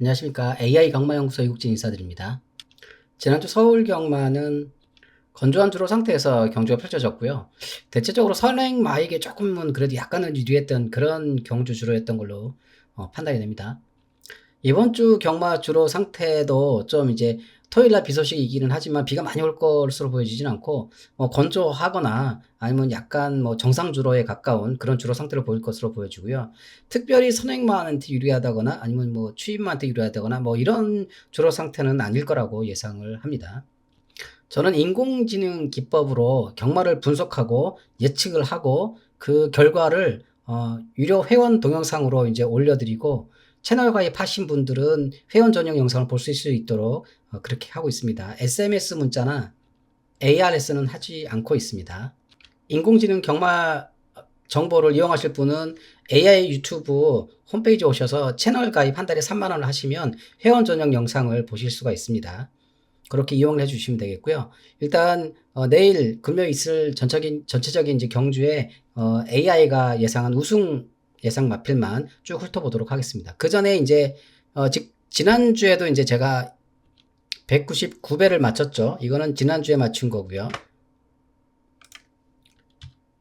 안녕하십니까. AI 경마연구소 이국진 인사드립니다. 지난주 서울 경마는 건조한 주로 상태에서 경주가 펼쳐졌고요. 대체적으로 선행 마익에 조금은 그래도 약간은 유리했던 그런 경주 주로였던 걸로 어, 판단이 됩니다. 이번 주 경마 주로 상태도 좀 이제 토요일 날 비 소식이기는 하지만 비가 많이 올 것으로 보여지진 않고 어, 건조하거나 아니면 약간 뭐 정상 주로에 가까운 그런 주로 상태로 보일 것으로 보여지고요. 특별히 선행마한테 유리하다거나 아니면 뭐 추임마한테 유리하다거나 뭐 이런 주로 상태는 아닐 거라고 예상을 합니다. 저는 인공지능 기법으로 경마를 분석하고 예측을 하고 그 결과를 어, 유료 회원 동영상으로 이제 올려드리고 채널 가입하신 분들은 회원 전용 영상을 볼 수 있도록 어, 그렇게 하고 있습니다. SMS 문자나 ARS는 하지 않고 있습니다. 인공지능 경마 정보를 이용하실 분은 AI 유튜브 홈페이지 오셔서 채널 가입 한 달에 3만 원을 하시면 회원 전용 영상을 보실 수가 있습니다. 그렇게 이용을 해주시면 되겠고요. 일단 어, 내일 금요일 있을 전적인 전체적인 이제 경주에 어, AI가 예상한 우승 예상 마필만 쭉 훑어보도록 하겠습니다. 그 전에 이제 어, 즉 지난주에도 이제 제가 199배를 맞췄죠. 이거는 지난주에 맞춘 거고요.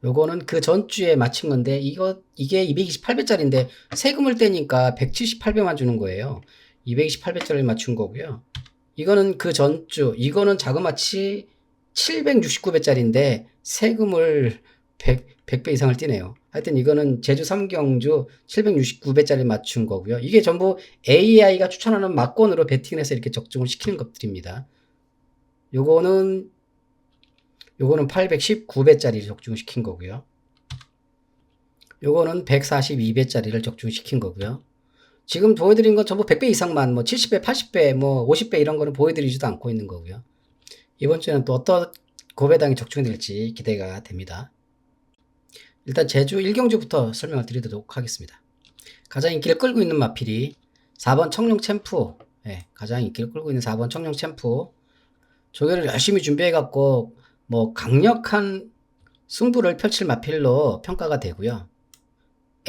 요거는 그 전주에 맞춘 건데 이거 이게 228배짜리인데 세금을 떼니까 178배만 주는 거예요. 228배짜리를 맞춘 거고요. 이거는 그 전주 이거는 자그마치 769배짜리인데 세금을 100, 100배 이상을 떼네요. 하여튼 이거는 제주 삼경주 769배짜리 맞춘 거고요. 이게 전부 AI가 추천하는 막권으로 베팅해서 이렇게 적중을 시키는 것들입니다. 요거는 요거는 819배짜리를 적중시킨 거고요. 요거는 142배짜리를 적중시킨 거고요. 지금 보여드린 건 전부 100배 이상만 뭐 70배, 80배, 뭐 50배 이런 거는 보여드리지도 않고 있는 거고요. 이번 주에는 또 어떤 고배당이 적중될지 기대가 됩니다. 일단 제주 1경주부터 설명을 드리도록 하겠습니다. 가장 인기를 끌고 있는 마필이 4번 청룡 챔프, 네, 가장 인기를 끌고 있는 4번 청룡 챔프. 조개를 열심히 준비해갖고 뭐 강력한 승부를 펼칠 마필로 평가가 되고요.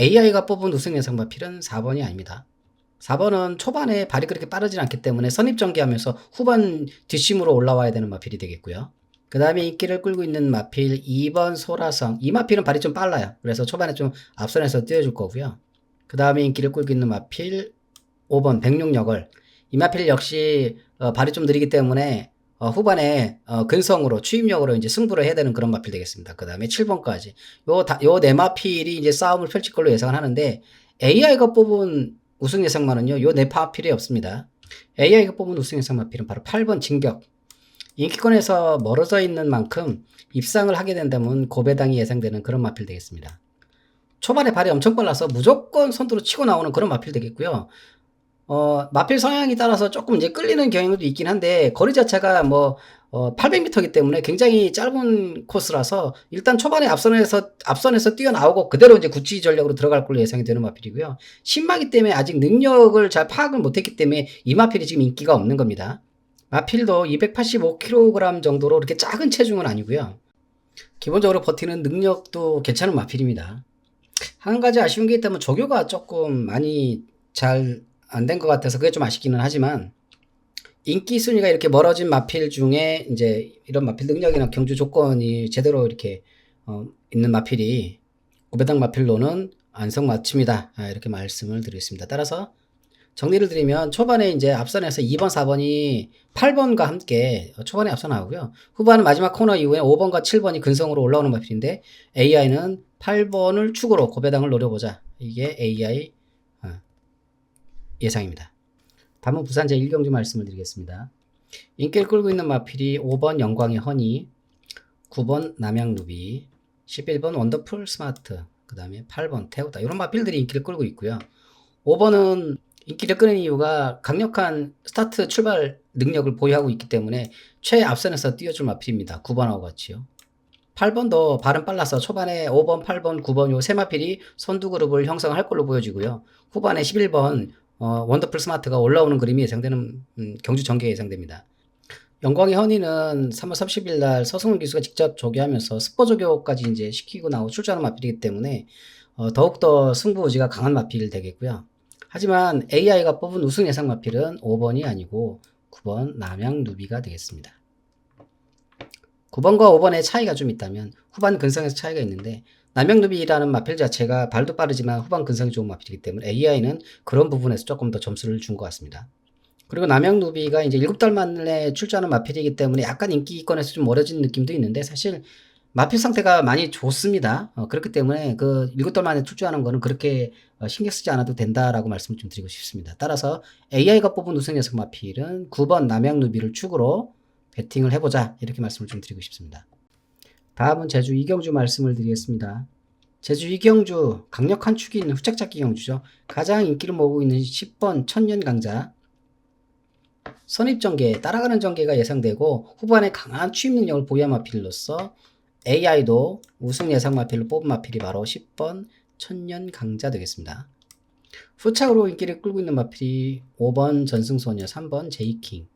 AI가 뽑은 우승 예상 마필은 4번이 아닙니다. 4번은 초반에 발이 그렇게 빠르진 않기 때문에 선입전개하면서 후반 뒷심으로 올라와야 되는 마필이 되겠고요. 그 다음에 인기를 끌고 있는 마필 2번 소라성. 이 마필은 발이 좀 빨라요. 그래서 초반에 좀 앞선에서 뛰어줄 거고요. 그 다음에 인기를 끌고 있는 마필 5번 백룡역을. 이 마필 역시 어, 발이 좀 느리기 때문에 어, 후반에 어, 근성으로 추임력으로 이제 승부를 해야 되는 그런 마필 되겠습니다. 그 다음에 7번까지. 요, 다, 요 네 마필이 이제 싸움을 펼칠 걸로 예상을 하는데 AI가 뽑은 우승 예상만은요, 요네 마필이 없습니다. AI가 뽑은 우승 예상 마필은 바로 8번 진격. 인기권에서 멀어져 있는 만큼 입상을 하게 된다면 고배당이 예상되는 그런 마필 되겠습니다. 초반에 발이 엄청 빨라서 무조건 선두로 치고 나오는 그런 마필 되겠고요. 어, 마필 성향이 따라서 조금 이제 끌리는 경향도 있긴 한데 거리 자체가 뭐 어, 800m이기 때문에 굉장히 짧은 코스라서 일단 초반에 앞선에서 앞선에서 뛰어나오고 그대로 이제 구치 전략으로 들어갈 걸로 예상이 되는 마필이고요. 신마기 때문에 아직 능력을 잘 파악을 못했기 때문에 이 마필이 지금 인기가 없는 겁니다. 마필도 285kg 정도로 이렇게 작은 체중은 아니고요. 기본적으로 버티는 능력도 괜찮은 마필입니다. 한 가지 아쉬운 게 있다면 조교가 조금 많이 잘 안 된 것 같아서 그게 좀 아쉽기는 하지만 인기 순위가 이렇게 멀어진 마필 중에 이제 이런 마필 능력이나 경주 조건이 제대로 이렇게 어, 있는 마필이 고배당 마필로는 안성 맞춤이다 아, 이렇게 말씀을 드리겠습니다. 따라서 정리를 드리면 초반에 이제 앞선에서 2번, 4번이 8번과 함께 초반에 앞서 나오고요. 후반은 마지막 코너 이후에 5번과 7번이 근성으로 올라오는 마필인데 AI는 8번을 축으로 고배당을 노려보자. 이게 AI 어, 예상입니다. 다음은 부산 제1경주 말씀을 드리겠습니다. 인기를 끌고 있는 마필이 5번 영광의 허니, 9번 남양루비, 11번 원더풀 스마트, 그 다음에 8번 태우다. 이런 마필들이 인기를 끌고 있고요. 5번은 인기를 끄는 이유가 강력한 스타트 출발 능력을 보유하고 있기 때문에 최앞선에서 뛰어줄 마필입니다. 9번하고 같이요. 8번도 발은 빨라서 초반에 5번, 8번, 9번 요 세 마필이 선두 그룹을 형성할 걸로 보여지고요. 후반에 11번 어, 원더풀 스마트가 올라오는 그림이 예상되는 음, 경주 전개에 예상됩니다. 영광의 허니는 3월 30일 날 서승훈 기수가 직접 조교하면서 스포 조교까지 이제 시키고 나오고 출전하는 마필이기 때문에 어, 더욱더 승부 의지가 강한 마필 되겠고요. 하지만 AI가 뽑은 우승 예상 마필은 5번이 아니고 9번 남양 누비가 되겠습니다. 9번과 5번의 차이가 좀 있다면 후반 근성에서 차이가 있는데 남양 누비라는 마필 자체가 발도 빠르지만 후반 근성이 좋은 마필이기 때문에 AI는 그런 부분에서 조금 더 점수를 준 것 같습니다. 그리고 남양 누비가 이제 7달 만에 출전하는 마필이기 때문에 약간 인기권에서 좀 멀어진 느낌도 있는데 사실 마필 상태가 많이 좋습니다. 어, 그렇기 때문에 그 7달 만에 출전하는 거는 그렇게 어, 신경 쓰지 않아도 된다라고 말씀을 좀 드리고 싶습니다. 따라서 AI가 뽑은 우승 녀석 마필은 9번 남양 누비를 축으로 배팅을 해보자 이렇게 말씀을 좀 드리고 싶습니다. 다음은 제주 이경주 말씀을 드리겠습니다. 제주 이경주 강력한 축이 있는 후짝잡기 경주죠. 가장 인기를 모으고 있는 10번 천년 강자 선입 전개 따라가는 전개가 예상되고 후반에 강한 취입 능력을 보유한 마필로서 AI도 우승 예상 마필로 뽑은 마필이 바로 10번 천년 강자 되겠습니다. 후착으로 인기를 끌고 있는 마필이 5번 전승소녀, 3번 제이킹,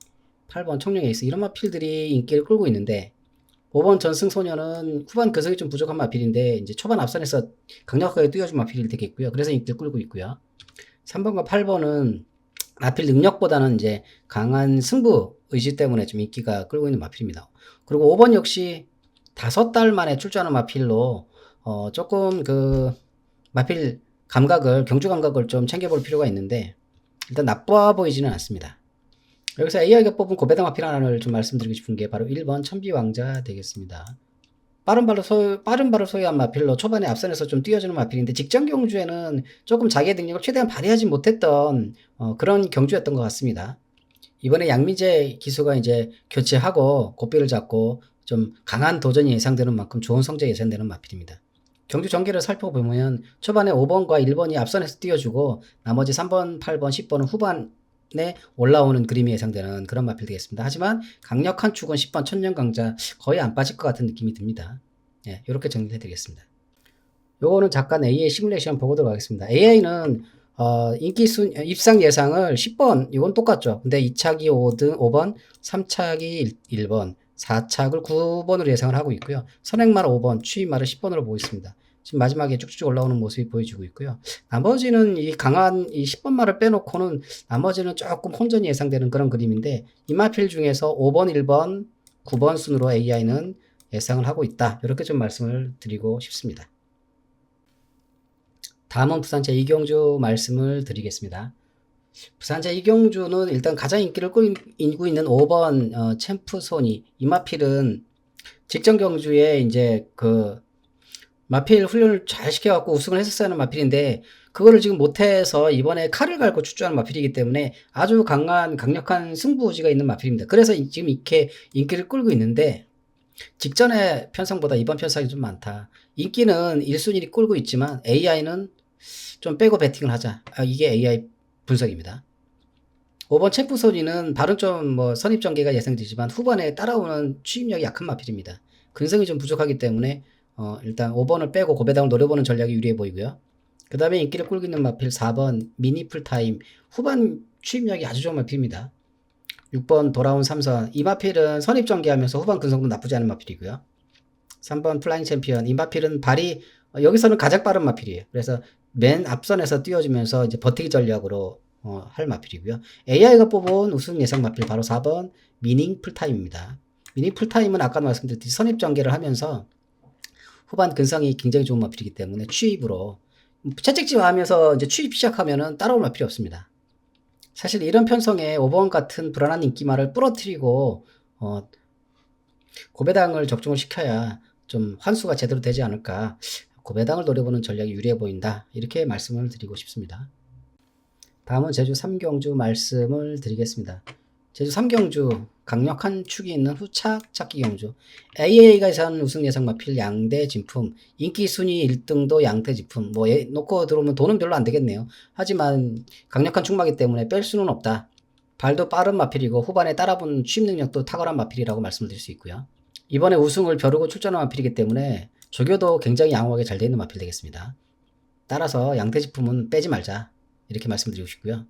8번 청룡 에이스 이런 마필들이 인기를 끌고 있는데 5번 전승소녀는 후반 근성이 좀 부족한 마필인데 이제 초반 앞선에서 강력하게 뛰어준 마필이 되겠고요. 그래서 인기를 끌고 있고요. 3번과 8번은 마필 능력보다는 이제 강한 승부 의지 때문에 좀 인기가 끌고 있는 마필입니다. 그리고 5번 역시 다섯 달 만에 출전하는 마필로 어 조금 그 마필 감각을 경주 감각을 좀 챙겨볼 필요가 있는데 일단 나빠 보이지는 않습니다. 여기서 AI가 뽑은 고배당 마필 하나를 좀 말씀드리고 싶은 게 바로 1번 천비 왕자 되겠습니다. 빠른 발로 소 빠른 발을 소유한 마필로 초반에 앞선에서 좀 뛰어주는 마필인데 직전 경주에는 조금 자기의 능력을 최대한 발휘하지 못했던 어, 그런 경주였던 것 같습니다. 이번에 양민재 기수가 이제 교체하고 고삐를 잡고 좀 강한 도전이 예상되는 만큼 좋은 성적이 예상되는 마필입니다. 경주 전개를 살펴보면 초반에 5번과 1번이 앞선에서 뛰어주고 나머지 3번, 8번, 10번은 후반에 올라오는 그림이 예상되는 그런 마필 되겠습니다. 하지만 강력한 축은 10번 천년 강자 거의 안 빠질 것 같은 느낌이 듭니다. 예, 이렇게 정리해 드리겠습니다. 요거는 잠깐 AI 시뮬레이션 보도록 하겠습니다. AI는 어, 인기 순 입상 예상을 10번 이건 똑같죠. 근데 2차기 5등 5번, 3차기 1, 번 4착을 9번으로 예상을 하고 있고요. 선행말 5번, 취임말을 10번으로 보고 있습니다. 지금 마지막에 쭉쭉 올라오는 모습이 보여지고 있고요. 나머지는 이 강한 이 10번 말을 빼놓고는 나머지는 조금 혼전이 예상되는 그런 그림인데 이마필 중에서 5번, 1번, 9번 순으로 AI는 예상을 하고 있다. 이렇게 좀 말씀을 드리고 싶습니다. 다음은 부산제 이경주 말씀을 드리겠습니다. 부산제 이경주는 일단 가장 인기를 끌고 있는 5번 어, 챔프 소니 이마필은 직전 경주에 이제 그 마필 훈련을 잘 시켜갖고 우승을 했었어야 하는 마필인데 그거를 지금 못해서 이번에 칼을 갈고 출전하는 마필이기 때문에 아주 강한 강력한 승부지가 있는 마필입니다. 그래서 지금 이렇게 인기를 끌고 있는데 직전의 편성보다 이번 편성이 좀 많다. 인기는 1순위를 끌고 있지만 AI는 좀 빼고 배팅을 하자. 아, 이게 AI 분석입니다. 5번 챔프 소니는 발은 좀뭐 선입 전개가 예상되지만 후반에 따라오는 취입력이 약한 마필입니다. 근성이 좀 부족하기 때문에 어, 일단 5번을 빼고 고배당을 노려보는 전략이 유리해 보이고요. 그 다음에 인기를 끌고 있는 마필 4번 미니 풀타임 후반 취입력이 아주 좋은 마필입니다. 6번 돌아온 삼선 이 마필은 선입 전개하면서 후반 근성도 나쁘지 않은 마필이고요. 3번 플라잉 챔피언 이 마필은 발이 어, 여기서는 가장 빠른 마필이에요. 그래서 맨 앞선에서 띄워주면서 이제 버티기 전략으로 어, 할 마필이고요. AI가 뽑은 우승 예상 마필 바로 4번 미닝 풀타임입니다. 미닝 풀타임은 아까 말씀드렸듯이 선입 전개를 하면서 후반 근성이 굉장히 좋은 마필이기 때문에 취입으로 채찍질 하면서 이제 취입 시작하면은 따라올 마필이 없습니다. 사실 이런 편성에 5번 같은 불안한 인기말을 부러뜨리고 어, 고배당을 적중을 시켜야 좀 환수가 제대로 되지 않을까 고배당을 노려보는 전략이 유리해 보인다 이렇게 말씀을 드리고 싶습니다. 다음은 제주 삼경주 말씀을 드리겠습니다. 제주 삼경주 강력한 축이 있는 후착 찾기 경주 AA가 예상 우승 예상 마필 양대 진품 인기 순위 1등도 양대 진품 뭐 예, 놓고 들어오면 돈은 별로 안 되겠네요. 하지만 강력한 축마기 때문에 뺄 수는 없다. 발도 빠른 마필이고 후반에 따라붙는 취입 능력도 탁월한 마필이라고 말씀을 드릴 수 있고요. 이번에 우승을 벼르고 출전한 마필이기 때문에 조교도 굉장히 양호하게 잘 되어 있는 마필 되겠습니다. 따라서 양대 진품은 빼지 말자. 이렇게 말씀드리고 싶고요.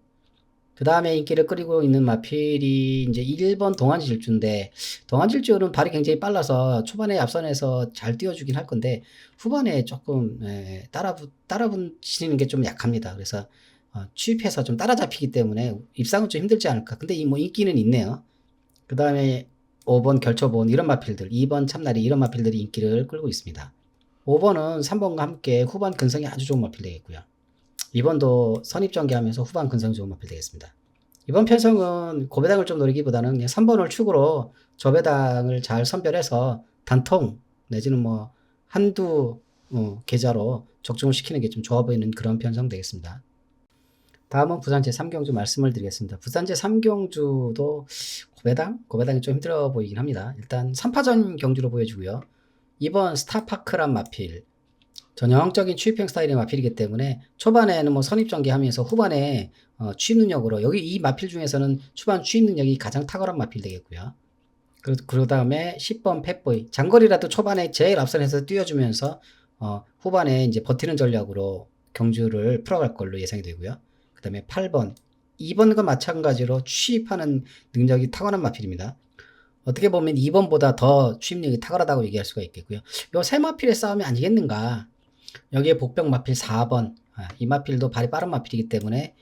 그 다음에 인기를 끌고 있는 마필이 이제 1번 동안질주인데 동안질주는 발이 굉장히 빨라서 초반에 앞선에서 잘 띄워주긴 할 건데 후반에 조금 에, 따라 따라붙이는 게 좀 약합니다. 그래서 어, 취입해서 좀 따라잡히기 때문에 입상은 좀 힘들지 않을까. 근데 이 뭐 인기는 있네요. 그 다음에 5번 결초본 이런 마필들, 2번 참나리 이런 마필들이 인기를 끌고 있습니다. 5번은 3번과 함께 후반 근성이 아주 좋은 마필 되겠고요. 2번도 선입 전개하면서 후반 근성이 좋은 마필 되겠습니다. 이번 편성은 고배당을 좀 노리기보다는 그냥 3번을 축으로 저배당을 잘 선별해서 단통 내지는 뭐 한두 어, 계좌로 적중을 시키는 게 좀 좋아 보이는 그런 편성 되겠습니다. 다음은 부산 제3경주 말씀을 드리겠습니다. 부산 제3경주도 고배당? 고배당이 좀 힘들어 보이긴 합니다. 일단 3파전 경주로 보여주고요. 2번 스타파크란 마필. 전형적인 취입형 스타일의 마필이기 때문에 초반에는 뭐 선입전개 하면서 후반에 어, 취입 능력으로 여기 이 마필 중에서는 초반 취입 능력이 가장 탁월한 마필 되겠고요. 그, 그 다음에 10번 펫보이. 장거리라도 초반에 제일 앞선에서 뛰어주면서 어, 후반에 이제 버티는 전략으로 경주를 풀어갈 걸로 예상이 되고요. 그 다음에 8번. 2번과 마찬가지로 취입하는 능력이 탁월한 마필입니다. 어떻게 보면 2번보다 더 취입력이 탁월하다고 얘기할 수가 있겠고요. 요 세 마필의 싸움이 아니겠는가. 여기에 복병 마필 4번. 아, 이 마필도 발이 빠른 마필이기 때문에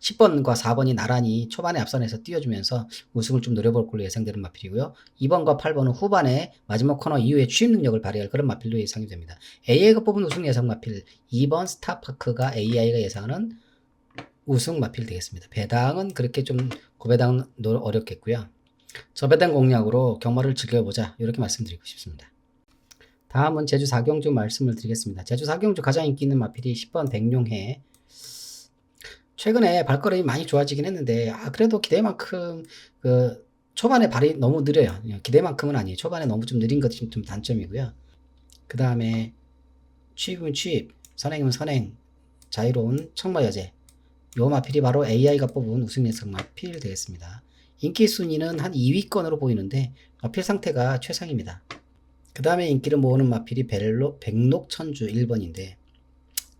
10번과 4번이 나란히 초반에 앞선에서 뛰어주면서 우승을 좀 노려볼 걸로 예상되는 마필이고요. 2번과 8번은 후반에 마지막 코너 이후에 취입 능력을 발휘할 그런 마필로 예상이 됩니다. AI가 뽑은 우승 예상 마필 2번 스타파크가 AI가 예상하는 우승 마필 되겠습니다. 배당은 그렇게 좀 고배당 어렵겠고요. 저배당 공략으로 경마를 즐겨보자 이렇게 말씀드리고 싶습니다. 다음은 제주 사경주 말씀을 드리겠습니다. 제주 사경주 가장 인기 있는 마필이 10번 백룡해 최근에 발걸음이 많이 좋아지긴 했는데 아 그래도 기대만큼 그 초반에 발이 너무 느려요. 기대만큼은 아니에요. 초반에 너무 좀 느린 것이 좀 단점이고요. 그 다음에 취입은 취입, 선행이면 선행, 자유로운 청마여제. 요 마필이 바로 AI가 뽑은 우승 예상 마필 되겠습니다. 인기 순위는 한 2위권으로 보이는데 마필 상태가 최상입니다. 그 다음에 인기를 모으는 마필이 벨로, 백록천주 1번인데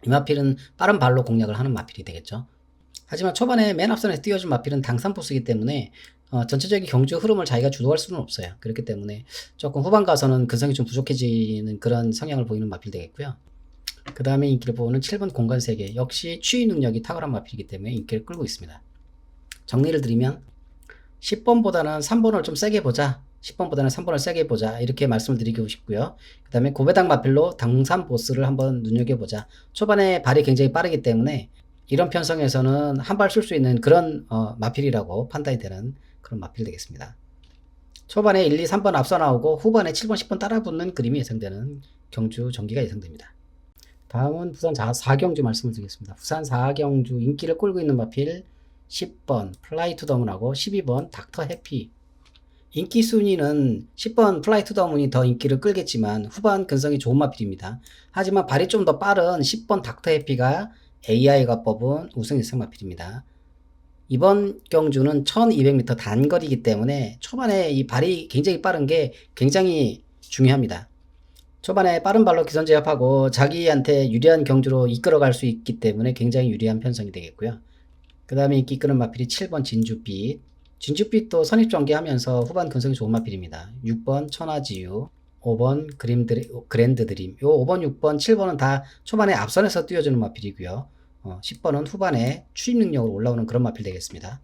이 마필은 빠른 발로 공략을 하는 마필이 되겠죠. 하지만 초반에 맨 앞선에서 뛰어준 마필은 당산포스이기 때문에 어, 전체적인 경주 흐름을 자기가 주도할 수는 없어요. 그렇기 때문에 조금 후반 가서는 근성이 좀 부족해지는 그런 성향을 보이는 마필 되겠고요. 그 다음에 인기를 보는 7번 공간세계 역시 추위 능력이 탁월한 마필이기 때문에 인기를 끌고 있습니다. 정리를 드리면 10번보다는 3번을 좀 세게 보자. 10번보다는 3번을 세게 보자. 이렇게 말씀을 드리고 싶고요. 그 다음에 고배당 마필로 당산 보스를 한번 눈여겨보자. 초반에 발이 굉장히 빠르기 때문에 이런 편성에서는 한 발 쓸 수 있는 그런 어, 마필이라고 판단이 되는 그런 마필 되겠습니다. 초반에 1, 2, 3번 앞서 나오고 후반에 7번, 10번 따라 붙는 그림이 예상되는 경주 전기가 예상됩니다. 다음은 부산 4경주 말씀을 드리겠습니다. 부산 4경주 인기를 끌고 있는 마필 10번 플라이 투 더문하고 12번 닥터 해피 인기 순위는 10번 플라이 투 더문이 더 인기를 끌겠지만 후반 근성이 좋은 마필입니다. 하지만 발이 좀 더 빠른 10번 닥터 해피가 AI가 뽑은 우승 예상 마필입니다. 이번 경주는 1200m 단거리이기 때문에 초반에 이 발이 굉장히 빠른 게 굉장히 중요합니다. 초반에 빠른 발로 기선 제압하고 자기한테 유리한 경주로 이끌어갈 수 있기 때문에 굉장히 유리한 편성이 되겠고요. 그 다음에 인기 끄는 마필이 7번 진주빛. 진주빛도 선입전개하면서 후반 근성이 좋은 마필입니다. 6번 천하지유, 5번 그림드리, 그랜드 드림. 요 5번, 6번, 7번은 다 초반에 앞선에서 뛰어주는 마필이고요. 어, 10번은 후반에 추입 능력으로 올라오는 그런 마필 되겠습니다.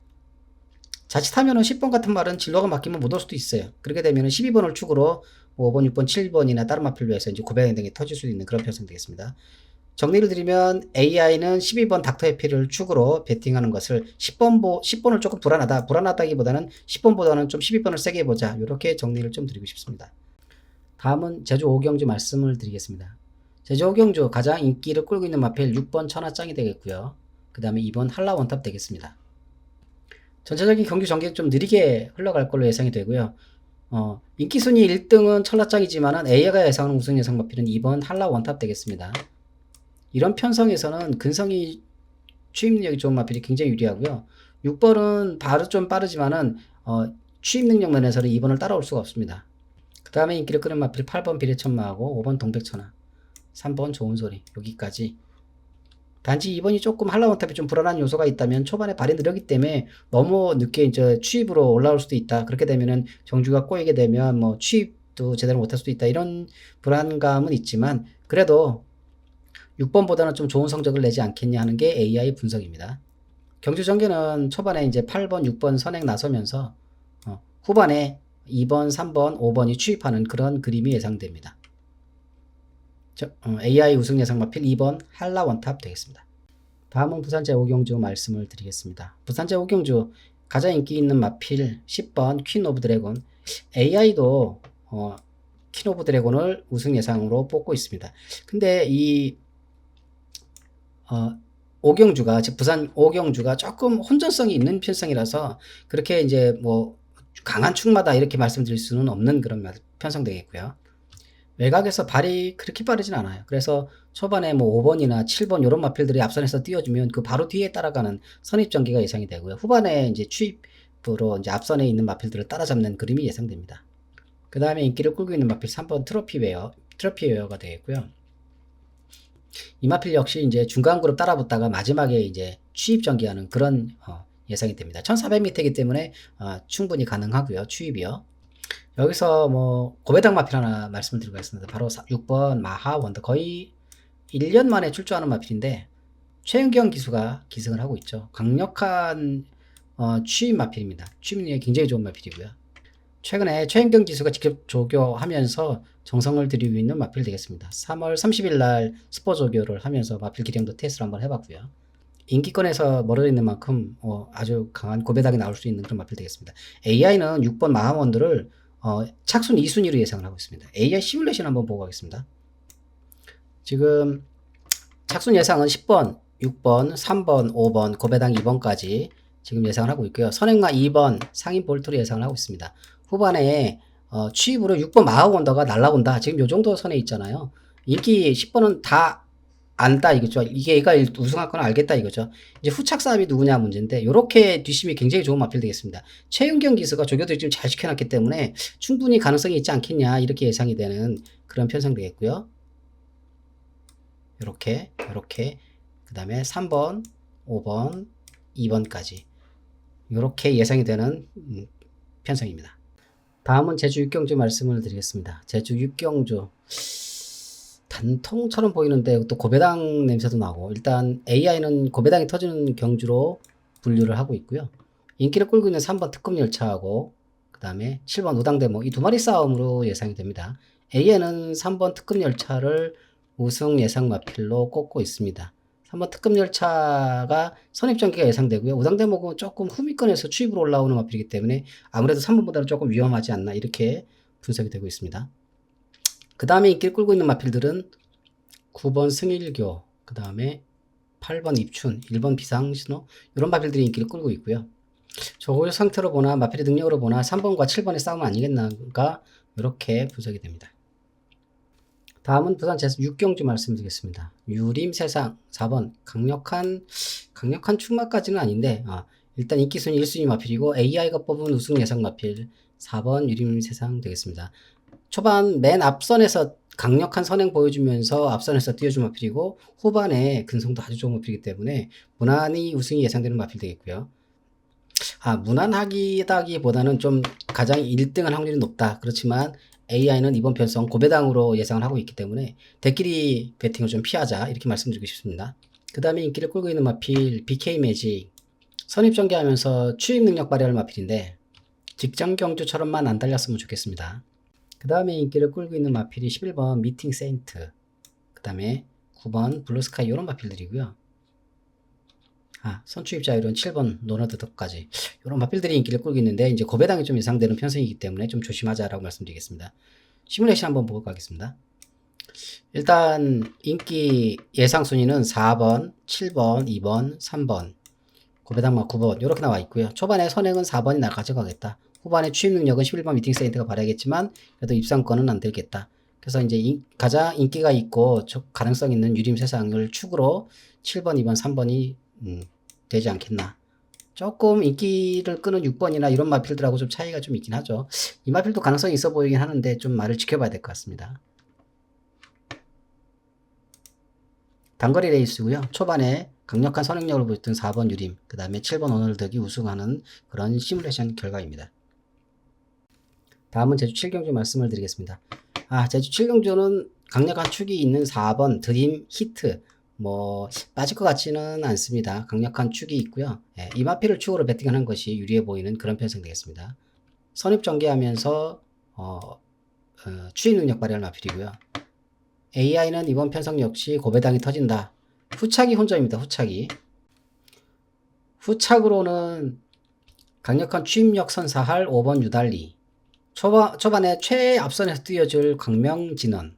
자칫하면은 10번 같은 말은 진로가 바뀌면 못 올 수도 있어요. 그렇게 되면은 12번을 축으로 5번, 6번, 7번이나 다른 마필로 해서 이제 고백 등이 터질 수 있는 그런 편성 되겠습니다. 정리를 드리면 AI는 12번 닥터 해피를 축으로 베팅하는 것을 10번 보, 10번을 조금 불안하다. 불안하다기보다는 10번보다는 좀 12번을 세게 보자. 이렇게 정리를 좀 드리고 싶습니다. 다음은 제주 오경주 말씀을 드리겠습니다. 제주 오경주 가장 인기를 끌고 있는 마필 6번 천하짱이 되겠고요. 그 다음에 2번 한라 원탑 되겠습니다. 전체적인 경기 전개가 좀 느리게 흘러갈 걸로 예상이 되고요. 어, 인기 순위 1등은 천하짱이지만은 AI가 예상하는 우승 예상 마필은 2번 한라 원탑 되겠습니다. 이런 편성에서는 근성이 취입력이 좋은 마필이 굉장히 유리하고요. 6번은 바로 좀 빠르지만은 어, 취입 능력 면에서는 2번을 따라올 수가 없습니다. 그 다음에 인기를 끄는 마필 8번 비례천마하고 5번 동백천하 3번 좋은 소리 여기까지 단지 2번이 조금 한라원탑이 좀 불안한 요소가 있다면 초반에 발이 느렸기 때문에 너무 늦게 이제 취입으로 올라올 수도 있다. 그렇게 되면은 정주가 꼬이게 되면 뭐 취입도 제대로 못할 수도 있다. 이런 불안감은 있지만 그래도 6번보다는 좀 좋은 성적을 내지 않겠냐 하는 게 AI 분석입니다. 경주 전개는 초반에 이제 8번, 6번 선행 나서면서 어, 후반에 2번, 3번, 5번이 추입하는 그런 그림이 예상됩니다. 저, 어, AI 우승 예상 마필 2번 한라 원탑 되겠습니다. 다음은 부산제 오경주 말씀을 드리겠습니다. 부산제 오경주 가장 인기 있는 마필 10번 퀸 오브 드래곤 AI도 어, 퀸 오브 드래곤을 우승 예상으로 뽑고 있습니다. 근데 이 어, 오경주가 즉 부산 오경주가 조금 혼전성이 있는 편성이라서 그렇게 이제 뭐 강한 축마다 이렇게 말씀드릴 수는 없는 그런 말- 편성 되겠고요. 외곽에서 발이 그렇게 빠르진 않아요. 그래서 초반에 뭐 5번이나 7번 이런 마필들이 앞선에서 띄워주면 그 바로 뒤에 따라가는 선입 전개가 예상이 되고요. 후반에 이제 추입으로 이제 앞선에 있는 마필들을 따라잡는 그림이 예상됩니다. 그 다음에 인기를 끌고 있는 마필 3번 트로피웨어, 트로피웨어가 되겠고요. 이 마필 역시 이제 중간 그룹 따라붙다가 마지막에 이제 추입 전개하는 그런 어, 예상이 됩니다. 1400m이기 때문에 어, 충분히 가능하고요. 추입이요. 여기서 뭐 고배당 마필 하나 말씀을 드리고 있습니다. 바로 6번 마하 원더 거의 1년 만에 출조하는 마필인데 최은경 기수가 기승을 하고 있죠. 강력한 어, 추입 마필입니다. 추입 능력이 굉장히 좋은 마필이고요. 최근에 최은경 기수가 직접 조교하면서 정성을 들이고 있는 마필 되겠습니다. 3월 30일 날 스포 조교를 하면서 마필 기량도 테스트를 한번 해봤고요. 인기권에서 멀어져 있는 만큼 어, 아주 강한 고배당이 나올 수 있는 그런 마필 되겠습니다. AI는 6번 마하원들을 어, 착순 2순위로 예상을 하고 있습니다. AI 시뮬레이션 한번 보고 가겠습니다. 지금 착순 예상은 10번, 6번, 3번, 5번, 고배당 2번까지 지금 예상을 하고 있고요. 선행마 2번 상인 볼트로 예상을 하고 있습니다. 후반에 어, 취입으로 6번 마하원더가 날라온다. 지금 요 정도 선에 있잖아요. 인기 10번은 다 안다 이거죠. 이게 얘가 우승할 건 알겠다 이거죠. 이제 후착 싸움이 누구냐 문제인데 요렇게 뒷심이 굉장히 좋은 마필 되겠습니다. 최윤경 기수가 조교들이 지금 잘 시켜놨기 때문에 충분히 가능성이 있지 않겠냐 이렇게 예상이 되는 그런 편성 되겠고요. 요렇게 요렇게 그 다음에 3번 5번 2번까지 요렇게 예상이 되는 음, 편성입니다. 다음은 제주 육경주 말씀을 드리겠습니다. 제주 육경주 단통처럼 보이는데 또 고배당 냄새도 나고 일단 AI는 고배당이 터지는 경주로 분류를 하고 있고요. 인기를 끌고 있는 3번 특급 열차하고 그 다음에 7번 우당대모 이 두 마리 싸움으로 예상이 됩니다. AI는 3번 특급 열차를 우승 예상 마필로 꼽고 있습니다. 3번 특급 열차가 선입전기가 예상되고요. 우당대목은 조금 후미권에서 추입으로 올라오는 마필이기 때문에 아무래도 3번보다는 조금 위험하지 않나 이렇게 분석이 되고 있습니다. 그 다음에 인기를 끌고 있는 마필들은 9번 승일교, 그 다음에 8번 입춘, 1번 비상신호 이런 마필들이 인기를 끌고 있고요. 저거 상태로 보나 마필의 능력으로 보나 3번과 7번의 싸움 아니겠나가 이렇게 분석이 됩니다. 다음은 부산 제수 육경주 말씀드리겠습니다. 유림 세상 4번 강력한 강력한 충마까지는 아닌데 아, 일단 인기 순위 1순위 마필이고 AI가 뽑은 우승 예상 마필 4번 유림 세상 되겠습니다. 초반 맨 앞선에서 강력한 선행 보여주면서 앞선에서 띄워준 마필이고 후반에 근성도 아주 좋은 마필이기 때문에 무난히 우승이 예상되는 마필 되겠고요. 아 무난하기다기보다는 좀 가장 1등할 확률이 높다. 그렇지만 AI는 이번 편성 고배당으로 예상을 하고 있기 때문에 대끼리 배팅을 좀 피하자 이렇게 말씀드리고 싶습니다. 그 다음에 인기를 끌고 있는 마필 BK 매직 선입 전개하면서 추입 능력 발휘할 마필인데 직전 경주처럼만 안 달렸으면 좋겠습니다. 그 다음에 인기를 끌고 있는 마필이 11번 미팅 세인트 그 다음에 9번 블루스카이 이런 마필들이고요. 아, 선추입 자율은 7번 노너드 덕까지 이런 마필들이 인기를 끌고 있는데 이제 고배당이 좀 예상되는 편성이기 때문에 좀 조심하자라고 말씀드리겠습니다. 시뮬레이션 한번 보고 가겠습니다. 일단 인기 예상 순위는 4번, 7번, 2번, 3번, 고배당마 9번 이렇게 나와 있고요. 초반에 선행은 4번이 날 가져가겠다. 후반에 취입 능력은 11번 미팅 세인트가 발휘하겠지만 그래도 입상권은 안 들겠다. 그래서 이제 인- 가장 인기가 있고 저- 가능성 있는 유림 세상을 축으로 7번, 2번, 3번이 음, 되지 않겠나. 조금 인기를 끄는 6번이나 이런 마필들하고 좀 차이가 좀 있긴 하죠. 이 마필도 가능성이 있어 보이긴 하는데 좀 말을 지켜봐야 될 것 같습니다. 단거리 레이스고요. 초반에 강력한 선행력을 보였던 4번 유림, 그 다음에 7번 오널덕이 우승하는 그런 시뮬레이션 결과입니다. 다음은 제주 7경주 말씀을 드리겠습니다. 아, 제주 7경주는 강력한 축이 있는 4번 드림 히트, 뭐 빠질 것 같지는 않습니다. 강력한 축이 있고요. 예, 이 마필을 축으로 베팅하는 것이 유리해 보이는 그런 편성 되겠습니다. 선입 전개하면서 어, 어, 추입 능력 발휘할 마필이고요. AI는 이번 편성 역시 고배당이 터진다. 후착이 혼전입니다. 후착이. 후착으로는 강력한 추입력 선사할 5번 유달리. 초반, 초반에 최앞선에서 뛰어줄 광명진원.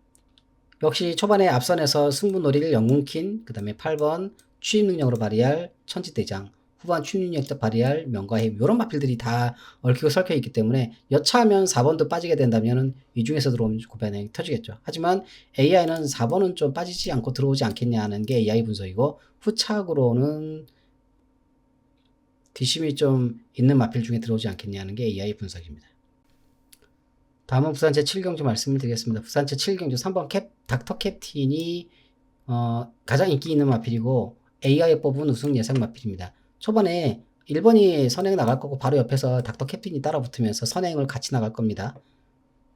역시 초반에 앞선에서 승부놀이를 영웅킨, 그 다음에 8번 추입 능력으로 발휘할 천지대장, 후반 능력 발휘할 명과힘, 요런 마필들이 다 얽히고 설켜 있기 때문에 여차하면 4번도 빠지게 된다면 이 중에서 들어오면 고배당이 터지겠죠. 하지만 AI는 4번은 좀 빠지지 않고 들어오지 않겠냐는 게 AI 분석이고 후착으로는 뒷심이 좀 있는 마필 중에 들어오지 않겠냐는 게 AI 분석입니다. 다음은 부산 제7경주 말씀을 드리겠습니다. 부산 제7경주 3번 캡, 닥터 캡틴이 어, 가장 인기 있는 마필이고 AI에 뽑은 우승 예상 마필입니다. 초반에 1번이 선행 나갈 거고 바로 옆에서 닥터 캡틴이 따라 붙으면서 선행을 같이 나갈 겁니다.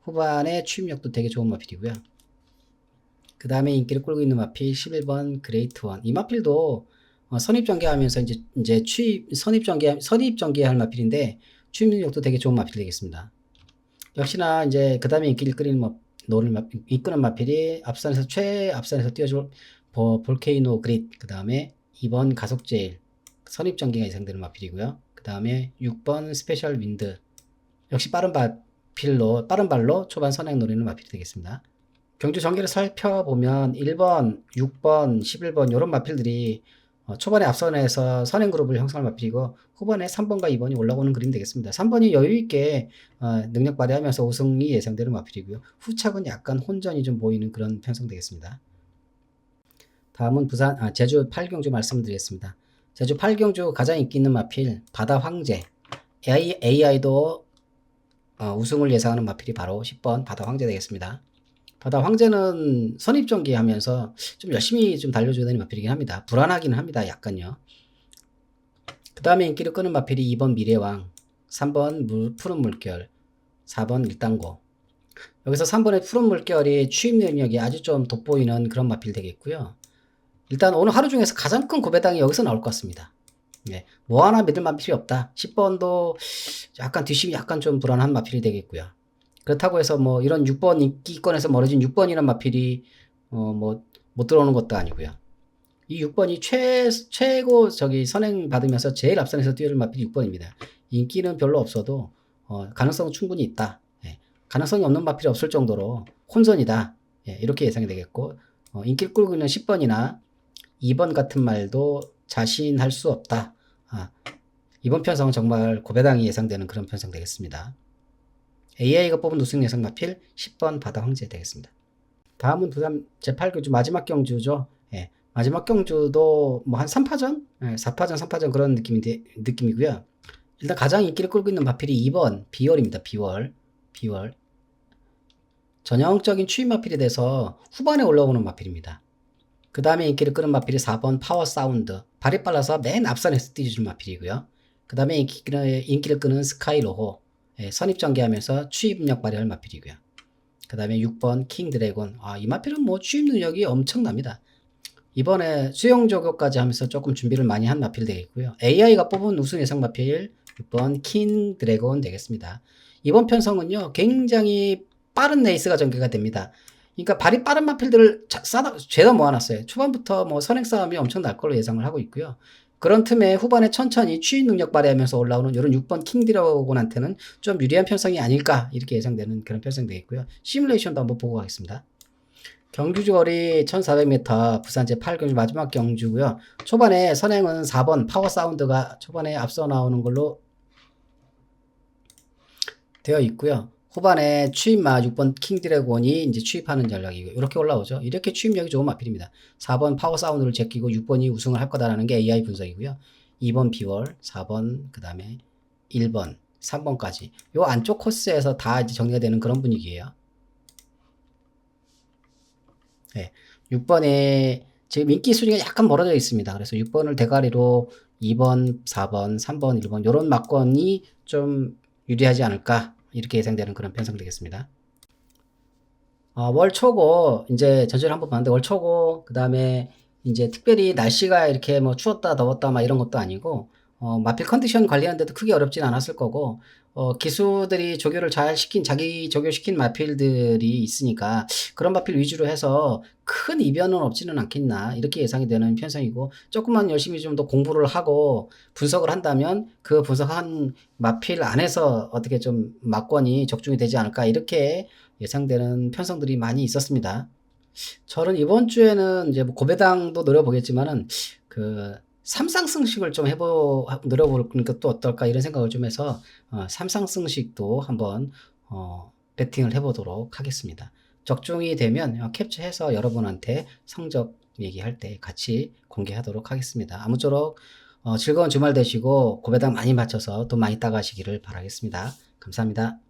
후반에 추임력도 되게 좋은 마필이고요. 그 다음에 인기를 끌고 있는 마필 11번 그레이트 원. 이 마필도 어, 선입 전개하면서 이제 이제 추입 선입 전개 선입 전개할 마필인데 능력도 되게 좋은 마필이 되겠습니다. 역시나 이제 그 다음에 인기를 끌리는 마, 노를 마, 이끄는 마필이 앞선에서 최앞선에서 뛰어줄 보, 볼케이노 그릿 그 다음에 2번 가속제일 선입 전개가 예상되는 마필이고요. 그 다음에 6번 스페셜 윈드 역시 빠른 발필로 빠른 발로 초반 선행 노리는 마필이 되겠습니다. 경주 전개를 살펴보면 1번, 6번, 11번 이런 마필들이 어, 초반에 앞선에서 선행 그룹을 형성할 마필이고 후반에 3번과 2번이 올라오는 그림 되겠습니다. 3번이 여유있게 어, 능력 발휘하면서 우승이 예상되는 마필이고요. 후착은 약간 혼전이 좀 보이는 그런 편성 되겠습니다. 다음은 부산 아, 제주 8경주 말씀드리겠습니다. 제주 8경주 가장 인기 있는 마필 바다 황제 AI, AI도 어, 우승을 예상하는 마필이 바로 10번 바다 황제 되겠습니다. 바다 황제는 선입전기 하면서 좀 열심히 좀 달려줘야 되는 마필이긴 합니다. 불안하기는 합니다. 약간요. 그 다음에 인기를 끄는 마필이 2번 미래왕, 3번 물, 푸른 물결, 4번 일당고. 여기서 3번의 푸른 물결이 추입 능력이 아주 좀 돋보이는 그런 마필 되겠고요. 일단 오늘 하루 중에서 가장 큰 고배당이 여기서 나올 것 같습니다. 네, 뭐 하나 믿을 마필이 없다. 10번도 약간 뒷심이 약간 좀 불안한 마필이 되겠고요. 그렇다고 해서 뭐 이런 6번 인기권에서 멀어진 6번이란 마필이 어 뭐 못 들어오는 것도 아니고요. 이 6번이 최, 최고 저기 선행 받으면서 제일 앞선에서 뛰어들 마필이 6번입니다. 인기는 별로 없어도 어 가능성은 충분히 있다. 예. 가능성이 없는 마필이 없을 정도로 혼선이다. 예, 이렇게 예상이 되겠고 어 인기를 끌고 있는 10번이나 2번 같은 말도 자신할 수 없다. 아, 이번 편성은 정말 고배당이 예상되는 그런 편성 되겠습니다. AI가 뽑은 우승 예상 마필 10번 바다 황제 되겠습니다. 다음은 부산 제8경주 마지막 경주죠. 예, 마지막 경주도 뭐 한 3파전? 예, 4파전, 3파전 그런 느낌이 느낌이고요. 일단 가장 인기를 끌고 있는 마필이 2번 비월입니다. 비월. 비월. 전형적인 추임 마필이 돼서 후반에 올라오는 마필입니다. 그 다음에 인기를 끄는 마필이 4번 파워 사운드. 발이 빨라서 맨 앞선에서 뛰어준 마필이고요. 그 다음에 인기를 끄는 스카이 로호. 예, 선입 전개하면서 추입력 발휘할 마필이고요. 그 다음에 6번 킹 드래곤. 아, 이 마필은 뭐 추입 능력이 엄청납니다. 이번에 수영 조교까지 하면서 조금 준비를 많이 한 마필 되겠고요. AI가 뽑은 우승 예상 마필 6번 킹 드래곤 되겠습니다. 이번 편성은요, 굉장히 빠른 레이스가 전개가 됩니다. 그러니까 발이 빠른 마필들을 싸다, 죄다 모아놨어요. 초반부터 뭐 선행 싸움이 엄청 날 걸로 예상을 하고 있고요. 그런 틈에 후반에 천천히 추인 능력 발휘하면서 올라오는 이런 6번 킹드래곤한테는 좀 유리한 편성이 아닐까 이렇게 예상되는 그런 편성이 되겠고요. 시뮬레이션도 한번 보고 가겠습니다. 경주 거리 1400m 부산 제 8경주 마지막 경주고요. 초반에 선행은 4번 파워 사운드가 초반에 앞서 나오는 걸로 되어 있고요. 후반에 추입마 6번 킹드래곤이 이제 추입하는 전략이고 이렇게 올라오죠. 이렇게 추입력이 좋은 마필입니다. 4번 파워 사운드를 제끼고 6번이 우승을 할 거다라는 게 AI 분석이고요. 2번 비월, 4번 그 다음에 1번, 3번까지 요 안쪽 코스에서 다 이제 정리가 되는 그런 분위기예요. 네, 6번에 지금 인기 순위가 약간 멀어져 있습니다. 그래서 6번을 대가리로 2번, 4번, 3번, 1번 이런 막건이 좀 유리하지 않을까 이렇게 예상되는 그런 편성 되겠습니다. 어, 월 초고 이제 전체를 한번 봤는데 월 초고 그 다음에 이제 특별히 날씨가 이렇게 뭐 추웠다 더웠다 막 이런 것도 아니고 어, 마필 컨디션 관리하는데도 크게 어렵진 않았을 거고 어, 기수들이 조교를 잘 시킨 자기 조교시킨 마필들이 있으니까 그런 마필 위주로 해서 큰 이변은 없지는 않겠나 이렇게 예상이 되는 편성이고 조금만 열심히 좀 더 공부를 하고 분석을 한다면 그 분석한 마필 안에서 어떻게 좀 막권이 적중이 되지 않을까 이렇게 예상되는 편성들이 많이 있었습니다. 저는 이번 주에는 이제 뭐 고배당도 노려보겠지만은 그 삼상승식을 좀 해보 노려보는 것도 어떨까 이런 생각을 좀 해서 어, 삼상승식도 한번 어, 배팅을 해보도록 하겠습니다. 적중이 되면 어, 캡처해서 여러분한테 성적 얘기할 때 같이 공개하도록 하겠습니다. 아무쪼록 어, 즐거운 주말 되시고 고배당 많이 맞춰서 돈 많이 따가시기를 바라겠습니다. 감사합니다.